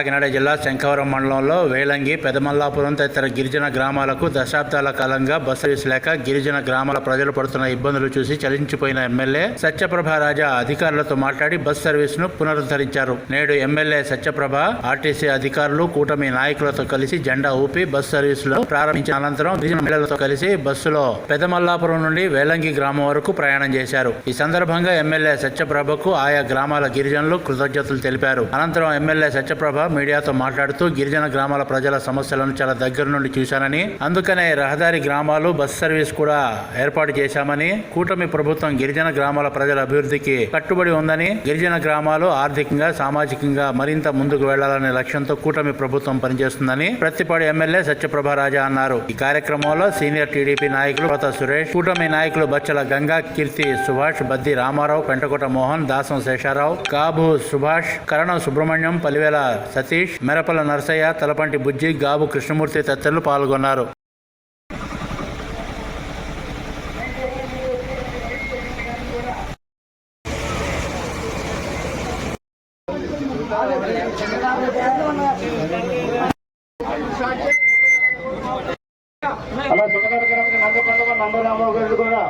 కాకినాడ జిల్లా శంఖవరం మండలంలో వేలంగి పెదమల్లాపురం తదితర గిరిజన గ్రామాలకు దశాబ్దాల కాలంగా బస్ సర్వీస్ లేక గిరిజన గ్రామాల ప్రజలు పడుతున్న ఇబ్బందులు చూసి చలించిపోయిన ఎమ్మెల్యే సత్యప్రభ రాజా అధికారులతో మాట్లాడి బస్ సర్వీస్ను పునరుద్ధరించారు. నేడు ఎమ్మెల్యే సత్యప్రభ ఆర్టీసీ అధికారులు కూటమి నాయకులతో కలిసి జెండా ఊపి బస్ సర్వీసులు ప్రారంభించిన అనంతరం గిరిజన మహిళలతో కలిసి బస్సులో పెదమల్లాపురం నుండి వేలంగి గ్రామం వరకు ప్రయాణం చేశారు. ఈ సందర్భంగా ఎమ్మెల్యే సత్యప్రభకు ఆయా గ్రామాల గిరిజనులు కృతజ్ఞతలు తెలిపారు. అనంతరం ఎమ్మెల్యే సత్యప్రభ మీడియాతో మాట్లాడుతూ గిరిజన గ్రామాల ప్రజల సమస్యలను చాలా దగ్గర నుండి చూశానని అందుకనే రహదారి గ్రామాలు బస్ సర్వీస్ కూడా ఏర్పాటు చేశామని కూటమి ప్రభుత్వం గిరిజన గ్రామాల ప్రజల అభివృద్ధికి కట్టుబడి ఉందని గిరిజన గ్రామాలు ఆర్థికంగా సామాజికంగా మరింత ముందుకు వెళ్ళాలనే లక్ష్యంతో కూటమి ప్రభుత్వం పనిచేస్తుందని ప్రతిపాడు ఎమ్మెల్యే సత్యప్రభ రాజా అన్నారు. ఈ కార్యక్రమంలో సీనియర్ టీడీపీ నాయకులు కొత్త సురేష్ కూటమి నాయకులు బచ్చల గంగా కీర్తి సుభాష్ బద్ది రామారావు పెంటకోట మోహన్ దాసం శేషారావు కాబు సుభాష్ కరణం సుబ్రహ్మణ్యం పలివేల సతీష్ మెరపల నరసయ్య తలపంటి బుజ్జి గాబు కృష్ణమూర్తి తదితరులు పాల్గొన్నారు. అలా నందపండుగ నందరామరావు గారు కూడా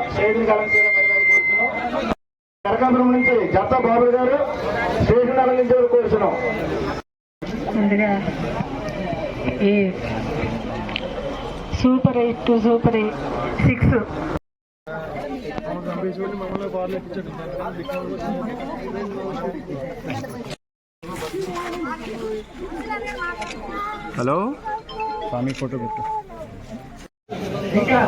కనకాపురం నుంచి జత్త బాబు గారు స్టేషన్ అలంకరించారు కోరుతున్నాం. ముందుగా ఈ super eight to super eight six. Hello? Swamy photo పెట్టు. ఇంకా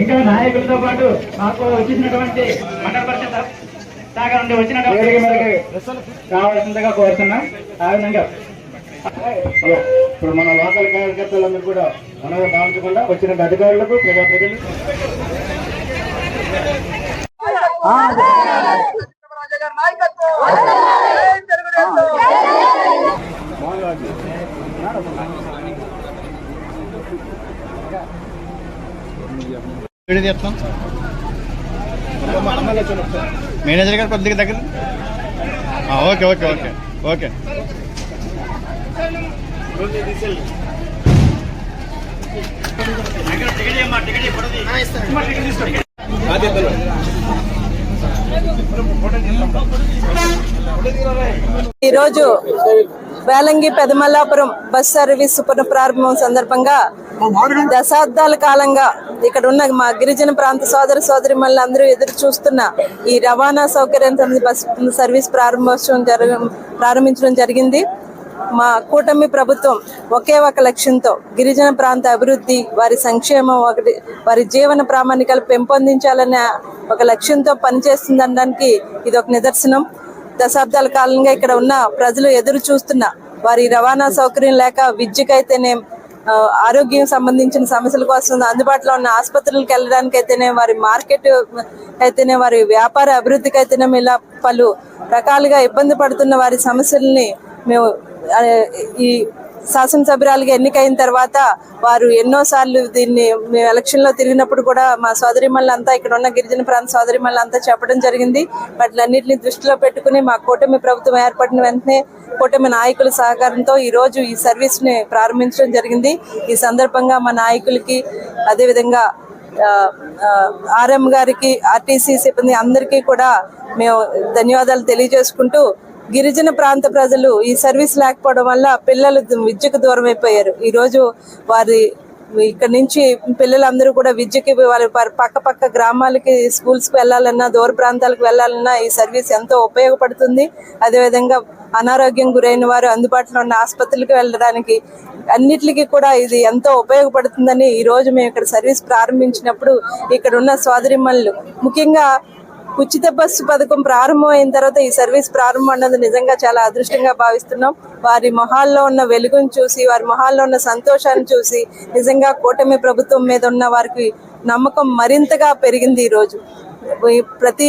ఇంకా నాయకులతో పాటు మాకు వచ్చినటువంటి మండల పరిషత్ శాఖ నుండి వచ్చినటువంటి కావాల్సిందిగా కోరుతున్నాం. ఆ విధంగా ఇప్పుడు మన లోకల్ కార్యకర్తలందరూ కూడా మనగా భావించకుండా వచ్చిన అధికారులకు ప్రజా ప్రజలు మేనేజర్ గారు కొద్దిగా దగ్గర. Okay okay okay okay. ఈరోజు వేలంగి పెదమల్లాపురం బస్ సర్వీస్ పునఃప్రారంభం సందర్భంగా దశాబ్దాల కాలంగా ఇక్కడ ఉన్న మా గిరిజన ప్రాంత సోదర సోదరి అందరూ ఎదురు చూస్తున్న ఈ రవాణా సౌకర్యం బస్ సర్వీస్ ప్రారంభోత్సవం జరగ ప్రారంభించడం జరిగింది. మా కూటమి ప్రభుత్వం ఒకే ఒక లక్ష్యంతో గిరిజన ప్రాంత అభివృద్ధి వారి సంక్షేమం ఒకటి వారి జీవన ప్రామాణికాలు పెంపొందించాలనే ఒక లక్ష్యంతో పనిచేస్తుందనడానికి ఇది ఒక నిదర్శనం. దశాబ్దాల కాలంగా ఇక్కడ ఉన్న ప్రజలు ఎదురు చూస్తున్న వారి రవాణా సౌకర్యం లేక విద్యకైతేనే ఆరోగ్యం సంబంధించిన సమస్యల కోసం అందుబాటులో ఉన్న ఆసుపత్రులకు వెళ్ళడానికి అయితేనే వారి మార్కెట్ అయితేనే వారి వ్యాపార అభివృద్ధికి అయితేనే ఇలా పలు రకాలుగా ఇబ్బంది పడుతున్న వారి సమస్యల్ని మేము ఈ శాసనసభ్యురాలుగా ఎన్నికైన తర్వాత వారు ఎన్నోసార్లు దీన్ని మేము ఎలక్షన్లో తిరిగినప్పుడు కూడా మా సోదరిమల్లంతా ఇక్కడ ఉన్న గిరిజన ప్రాంత సోదరిమల్లంతా చెప్పడం జరిగింది. వాటిలన్నింటినీ దృష్టిలో పెట్టుకుని మా కూటమి ప్రభుత్వం ఏర్పడిన వెంటనే కూటమి నాయకుల సహకారంతో ఈరోజు ఈ సర్వీస్ని ప్రారంభించడం జరిగింది. ఈ సందర్భంగా మా నాయకులకి అదేవిధంగా ఆర్ఎం గారికి ఆర్టీసీ సిబ్బంది అందరికీ కూడా మేము ధన్యవాదాలు తెలియజేసుకుంటూ గిరిజన ప్రాంత ప్రజలు ఈ సర్వీస్ లేకపోవడం వల్ల పిల్లలు విద్యకు దూరం అయిపోయారు. ఈరోజు వారి ఇక్కడ నుంచి పిల్లలందరూ కూడా విద్యకి వాళ్ళ పక్క పక్క గ్రామాలకి స్కూల్స్కి వెళ్ళాలన్నా దూర ప్రాంతాలకు వెళ్ళాలన్నా ఈ సర్వీస్ ఎంతో ఉపయోగపడుతుంది. అదేవిధంగా అనారోగ్యం గురైన వారు అందుబాటులో ఉన్న ఆసుపత్రులకు వెళ్ళడానికి అన్నిటికీ కూడా ఇది ఎంతో ఉపయోగపడుతుందని ఈ రోజు మేము ఇక్కడ సర్వీస్ ప్రారంభించినప్పుడు ఇక్కడ ఉన్న సోదరిమ్మలు ముఖ్యంగా ఉచిత బస్సు పథకం ప్రారంభం అయిన తర్వాత ఈ సర్వీస్ ప్రారంభం అన్నది నిజంగా చాలా అదృష్టంగా భావిస్తున్నాం. వారి మొహాల్లో ఉన్న వెలుగును చూసి వారి మొహాల్లో ఉన్న సంతోషాన్ని చూసి నిజంగా కూటమి ప్రభుత్వం మీద ఉన్న వారికి నమ్మకం మరింతగా పెరిగింది ఈరోజు ప్రతి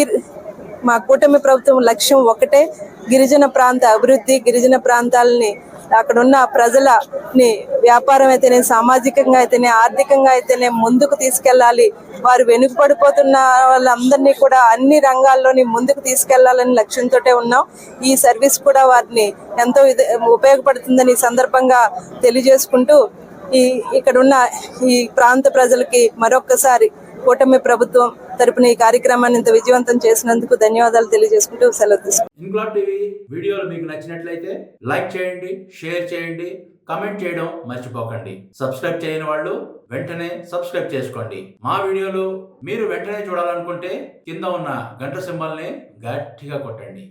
మా కూటమి ప్రభుత్వం లక్ష్యం ఒకటే గిరిజన ప్రాంత అభివృద్ధి గిరిజన ప్రాంతాలని అక్కడ ఉన్న ప్రజలని వ్యాపారం అయితేనే సామాజికంగా అయితేనే ఆర్థికంగా అయితేనే ముందుకు తీసుకెళ్ళాలి. వారు వెనుకబడిపోతున్న వాళ్ళందరినీ కూడా అన్ని రంగాల్లోని ముందుకు తీసుకెళ్ళాలని లక్ష్యంతో ఉన్నాం. ఈ సర్వీస్ కూడా వారిని ఎంతో ఇది ఉపయోగపడుతుందని సందర్భంగా తెలియజేసుకుంటూ ఈ ఇక్కడ ఉన్న ఈ ప్రాంత ప్రజలకి మరొక్కసారి కూటమి ప్రభుత్వం తరపున ఈ కార్యక్రమాన్ని ఇంత విజయవంతం చేసినందుకు ధన్యవాదాలు తెలియజేసుకుంటూ సెలవు తీసుకుంటాం టీవీ వీడియోలు మీకు నచ్చినట్లయితే లైక్ చేయండి షేర్ చేయండి కమెంట్ చేయడం మర్చిపోకండి. సబ్స్క్రైబ్ చేయని వాళ్ళు వెంటనే సబ్స్క్రైబ్ చేసుకోండి. మా వీడియోలు మీరు వెంటనే చూడాలనుకుంటే కింద ఉన్న గంట సింబల్ని గట్టిగా కొట్టండి.